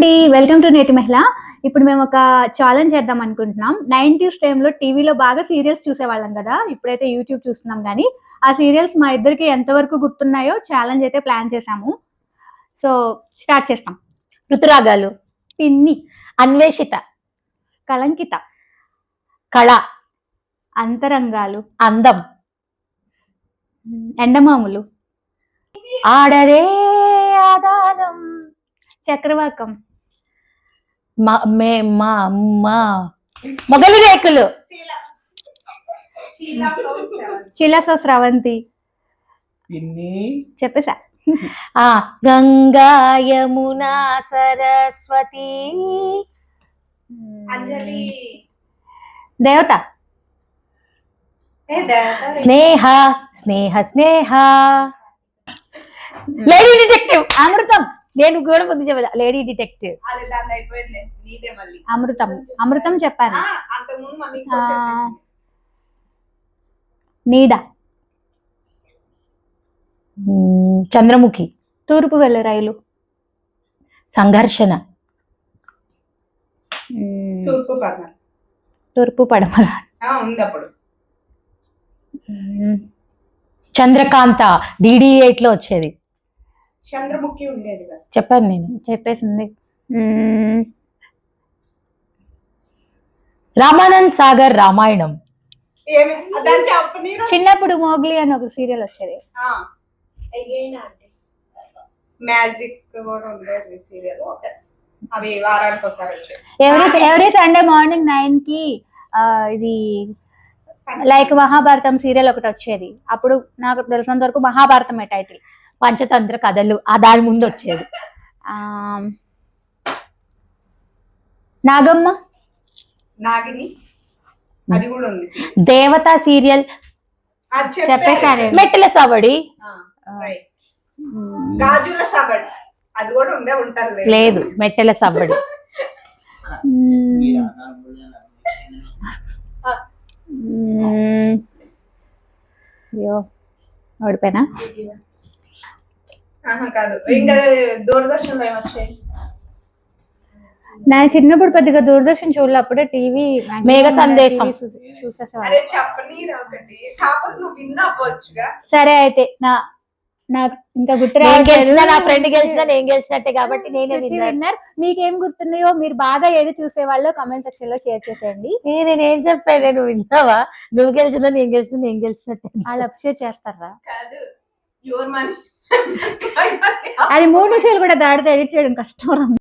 అండి welcome to నేటి మహిళ. ఇప్పుడు మేము ఒక ఛాలెంజ్ చేద్దాం అనుకుంటున్నాం. నైన్టీస్ టైంలో టీవీలో బాగా సీరియల్స్ చూసేవాళ్ళం కదా ఇప్పుడైతే యూట్యూబ్ చూస్తున్నాం కానీ ఆ సీరియల్స్ మా ఇద్దరికి ఎంతవరకు గుర్తున్నాయో ఛాలెంజ్ అయితే ప్లాన్ చేసాము సో స్టార్ట్ చేస్తాం. ఋతురాగాలు పిన్ని అన్వేషిత కలంకిత కళ అంతరంగాలు అందం ఎండమాములు ఆడరే ఆధారం చక్రవాకం మ- మే మా మా. మొగలి రేకులు. చిలసో స్రవంతి. పిన్ని. చెప్పేసా. ఆ గంగా యమునా సరస్వతి. అంజలి. దేవత. ఏ దేవత? స్నేహ స్నేహ స్నేహ. Lady detective Amrutham. నేను కూడా ముందు చెప్పదా లేడీ డిటెక్టివ్. అది దాని అయిపోయింది. నీదే మళ్ళీ. అమృతం. అమృతం చెప్పాను. నీడ. చంద్రముఖి. తూర్పు వెళ్ళే రైలు. సంఘర్షణ. తూర్పు పడమర తూర్పు పడమర ఆ, ఉంది అప్పుడు. మ్మ్. చంద్రకాంత డిడి ఎయిట్లో వచ్చేది. చంద్రముఖి ఉండేది కదా. చెప్పాను నేను చెప్పేసింది. రామానంద్ సాగర్ రామాయణం. చిన్నప్పుడు మోగ్లీ అని ఒక సీరియల్ వచ్చేది. మ్యాజిక్ కూడా ఉండేది సీరియల్ ఓకే అవి వారానికి ఒకసారి వచ్చాయి ఎవ్రీ ఎవ్రీ సండే మార్నింగ్ నైన్కి ఇది లైక్ మహాభారతం సీరియల్ ఒకటి వచ్చేది. అప్పుడు నాకు తెలిసినంత వరకు మహాభారతమే టైటిల్. పంచతంత్ర కథలు ఆ దాని ముందు వచ్చేది. నాగమ్మ? నాగిని. అది కూడా ఉంది. దేవత సీరియల్. చెప్పేశాను. మెట్టెల సవడి. గాజుల సబడ్ అది కూడా ఉండే ఉంటది లేదు మెట్టెల. అయ్యో ఓడిపోయినా? కాదు. ఇంకా దూరదర్శన్లో ఏమొచ్చాయి నా చిన్నప్పుడు పెద్దగా దూరదర్శన్ చూడలే అప్పుడే టీవీ మేఘ సందేశం. నువ్వు సరే అయితే నా నాకు ఇంకా గుర్తు నేను నా ఫ్రెండ్ గెలిచినా నేను గెలిచినట్టే కాబట్టి నేనే విన్నారు? మీకేం గుర్తున్నాయో మీరు బాగా ఏది చూసే వాళ్ళు కామెంట్ సెక్షన్లో షేర్ చేసేయండి. నేనేం చెప్పాను? నేను విన్నావా? నువ్వు గెలిచినా నేను గెలిచినా నేను గెలిచినట్టే వాళ్ళు అప్షేర్ చేస్తారా? కాదు. యువర్ మనీ అది మూడు విషయాలు కూడా దాడితే ఎడిట్ చేయడం కష్టం